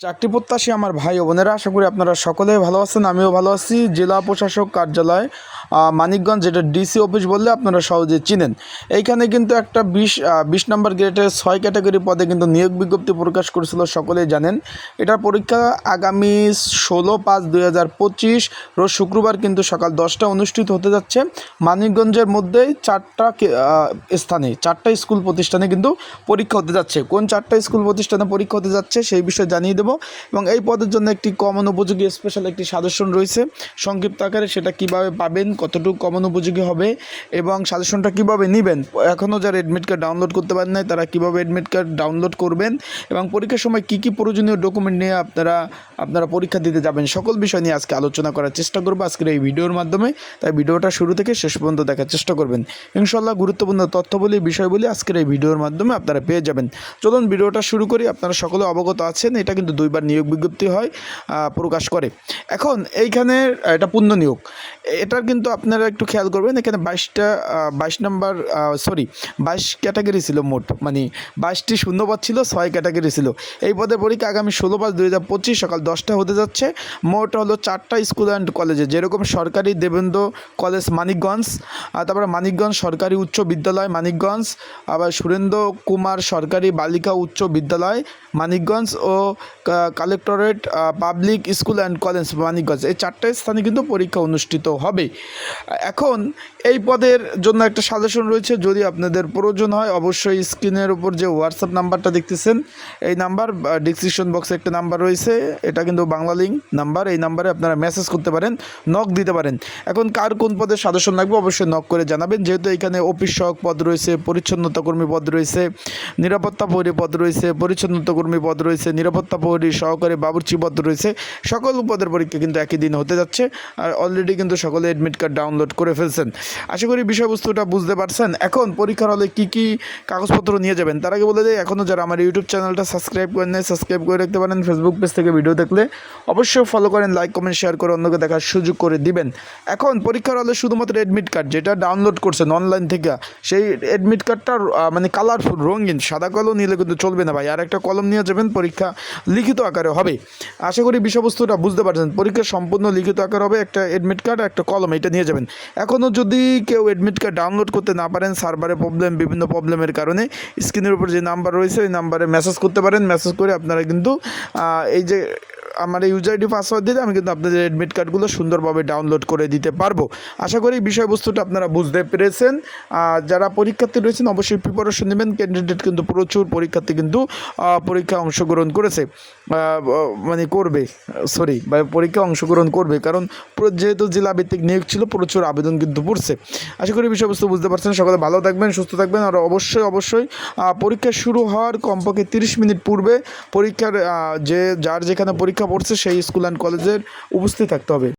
চাকরি প্রত্যাশী আমার ভাই ও বোনেরা, আশা করি আপনারা সকলে ভালো আছেন, আমিও ভালো আছি। জেলা প্রশাসক কার্যালয় মানিকগঞ্জ, যেটা ডিসি অফিস বললে আপনারা সহজে চিনেন। এইখানে কিন্তু একটা বিশ বিশ নম্বর গ্রেডের ছয় ক্যাটাগরি পদে কিন্তু নিয়োগ বিজ্ঞপ্তি প্রকাশ করেছিল, সকলেই জানেন। এটার পরীক্ষা আগামী ষোলো পাঁচ দুই হাজার পঁচিশ, রোজ শুক্রবার কিন্তু সকাল দশটা অনুষ্ঠিত হতে যাচ্ছে। মানিকগঞ্জের মধ্যেই চারটা স্থানে, চারটা স্কুল প্রতিষ্ঠানে কিন্তু পরীক্ষা হতে যাচ্ছে। কোন চারটা স্কুল প্রতিষ্ঠানে পরীক্ষা হতে যাচ্ছে সেই বিষয়ে জানিয়ে এবং এই পদের জন্য একটি কমন উপযোগী স্পেশাল একটি সাজেশন রয়েছে। সংক্ষিপ্ত আকারে সেটা কীভাবে পাবেন, কতটুকু কমন উপযোগী হবে, এবং সাজেশনটা কীভাবে নেবেন? এখনও যারা এডমিট কার্ড ডাউনলোড করতে পারেন নাই, তারা কীভাবে এডমিট কার্ড ডাউনলোড করবেন, এবং পরীক্ষার সময় কী কী প্রয়োজনীয় ডকুমেন্ট নিয়ে আপনারা আপনারা পরীক্ষা দিতে যাবেন, সকল বিষয় নিয়ে আজকে আলোচনা করার চেষ্টা করব আজকের এই ভিডিওর মাধ্যমে। তাই ভিডিওটা শুরু থেকে শেষ পর্যন্ত দেখার চেষ্টা করবেন। ইনশাল্লাহ গুরুত্বপূর্ণ তথ্য বলি বিষয় বলি আজকের এই ভিডিওর মাধ্যমে আপনারা পেয়ে যাবেন। চলুন ভিডিওটা শুরু করি, আপনারা সকলে অবগত আছেন, এটা কিন্তু দুইবার নিয়োগ বিজ্ঞপ্তি হয় প্রকাশ করে। এখন এইখানে এটা পূর্ণ নিয়োগ। এটার কিন্তু আপনারা একটু খেয়াল করবেন, এখানে বাইশটা বাইশ নম্বর সরি বাইশ ক্যাটাগরি ছিল মোট মানে বাইশটি শূন্যপদ ছিল, ছয় ক্যাটাগরি ছিল। এই পদের পরীক্ষা আগামী ষোলো পাঁচ দুই হাজার পঁচিশ সকাল দশটা হতে যাচ্ছে। মোট হলো চারটা স্কুল অ্যান্ড কলেজে, যেরকম সরকারি দেবেন্দ্র কলেজ মানিকগঞ্জ তারপরে মানিকগঞ্জ সরকারি উচ্চ বিদ্যালয় মানিকগঞ্জ, আবার সুরেন্দ্র কুমার সরকারি বালিকা উচ্চ বিদ্যালয় মানিকগঞ্জ ও collectorate public school and college Manikganj. এই চারটে স্থানে কিন্তু পরীক্ষা অনুষ্ঠিত হবে। এখন এই পদের জন্য একটা সাজেশন রয়েছে। যদি আপনাদের প্রয়োজন হয়, অবশ্যই স্ক্রিনের উপর যে হোয়াটসঅ্যাপ নাম্বারটা দেখতেছেন, এই নাম্বার ডিসক্রিপশন বক্সে একটা নাম্বার রয়েছে। এটা কিন্তু বাংলা লিঙ্ক নাম্বার। এই নাম্বারে আপনারা মেসেজ করতে পারেন নক দিতে পারেন। এখন কার কোন পদের সাজেশন লাগবে, অবশ্যই নক করে জানাবেন। যেহেতু এখানে অফিস সহক পদ রয়েছে পরিচ্ছন্নতা কর্মী পদ রয়েছে, নিরাপত্তা প্রহরী পদ রয়েছে পরিচ্ছন্নতা কর্মী পদ রয়েছে, নিরাপত্তা প্রহরী সহকারী বাবুর্চি পদ রয়েছে। সকল পদের পরীক্ষা কিন্তু একই দিন হতে যাচ্ছে। আর অলরেডি কিন্তু সকলে অ্যাডমিট কার্ড ডাউনলোড করে ফেলছেন। আশা করি বিষয়বস্তুটা বুঝতে পারছেন। এখন পরীক্ষার হলে কী কী কাগজপত্র নিয়ে যাবেন তার আগে বলে দেয় এখনও যারা আমার ইউটিউব চ্যানেলটা সাবস্ক্রাইব করেন নাই সাবস্ক্রাইব করে রাখতে পারেন। ফেসবুক পেজ থেকে ভিডিও দেখলে অবশ্যই ফলো করেন লাইক কমেন্ট শেয়ার করে অন্যকে দেখার সুযোগ করে দিবেন। এখন পরীক্ষার হলে শুধুমাত্র অ্যাডমিট কার্ড যেটা ডাউনলোড করছেন অনলাইন থেকে, সেই অ্যাডমিট কার্ডটা মানে কালারফুল রঙিন, সাদা কলম নিলে কিন্তু চলবে না ভাই। আর একটা কলম নিয়ে যাবেন পরীক্ষা লিখিত আকারে হবে। আশা করি বিষয়বস্তুটা বুঝতে পারছেন। পরীক্ষা সম্পূর্ণ লিখিত আকার হবে, একটা অ্যাডমিট কার্ড একটা কলম এটা নিয়ে যাবেন। এখনও যদি কেউ অ্যাডমিট কার্ড ডাউনলোড করতে না পারেন সার্ভারে প্রবলেম বিভিন্ন প্রবলেমের কারণে স্ক্রিনের উপর যে নাম্বার রয়েছে, ওই নাম্বারে মেসেজ করতে পারেন। মেসেজ করে আপনারা কিন্তু এই যে আমার ইউজার আইডি পাসওয়ার্ড দিলে আমি কিন্তু আপনাদের অ্যাডমিট কার্ডগুলো সুন্দরভাবে ডাউনলোড করে দিতে পারব। আশা করি বিষয়বস্তুটা আপনারা বুঝতে পেরেছেন। যারা পরীক্ষার্থী রয়েছেন, অবশ্যই প্রিপারেশন নেবেন। ক্যান্ডিডেট কিন্তু প্রচুর পরীক্ষার্থী কিন্তু পরীক্ষা অংশগ্রহণ করেছে। মানে করবে সরি বা পরীক্ষা অংশগ্রহণ করবে। কারণ যেহেতু জেলাভিত্তিক নিয়োগ ছিল, প্রচুর আবেদন কিন্তু পড়ছে। আশা করি বিষয়বস্তু বুঝতে পারছেন। সকলে ভালো থাকবেন, সুস্থ থাকবেন। আর অবশ্যই অবশ্যই পরীক্ষা শুরু হওয়ার কমপক্ষে তিরিশ মিনিট পূর্বে পরীক্ষার যে, যার যেখানে পরীক্ষা পড়ছে সেই স্কুল অ্যান্ড কলেজের উপস্থিত থাকতে হবে।